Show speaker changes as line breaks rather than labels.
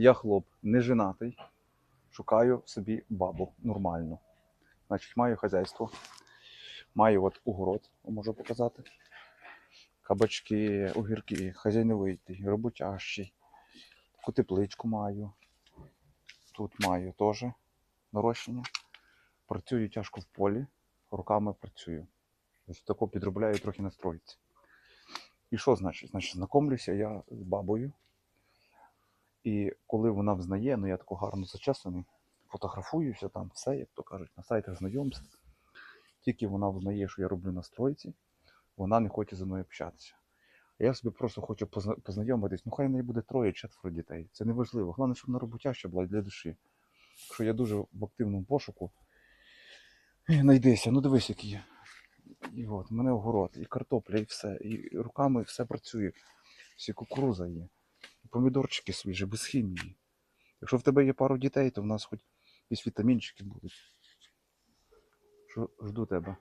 Я хлоп, не женатий. Шукаю собі бабу нормальну. Значить, маю хазяйство. Маю от огород, можу показати. Кабачки, огірки, хазяйновитий, роботящий. Таку тепличку маю. Тут маю теж нарощення. Працюю тяжко в полі, руками працюю. Ось тако підробляю трохи на стройці. І що значить? Значить, знакомлюся я з бабою. І коли вона взнає, ну я тако гарно зачесаний, фотографуюся там, все, як то кажуть, на сайтах знайомств. Тільки вона взнає, що я роблю на стройці, вона не хоче зі мною общатися. А я собі просто хочу позна- познайомитись. Ну, хай в неї буде троє, четверо дітей. Це не важливо. Головне, щоб вона роботяща була для душі. Що я дуже в активному пошуку. Е, Найдися, ну дивись, який я. І от, в мене огород, і картопля, і все. І руками все працює. Всі кукуруза є. Помідорчики свіжі, без хімії. Якщо в тебе є пару дітей, то в нас хоч якісь вітамінчики будуть. Що жду тебе.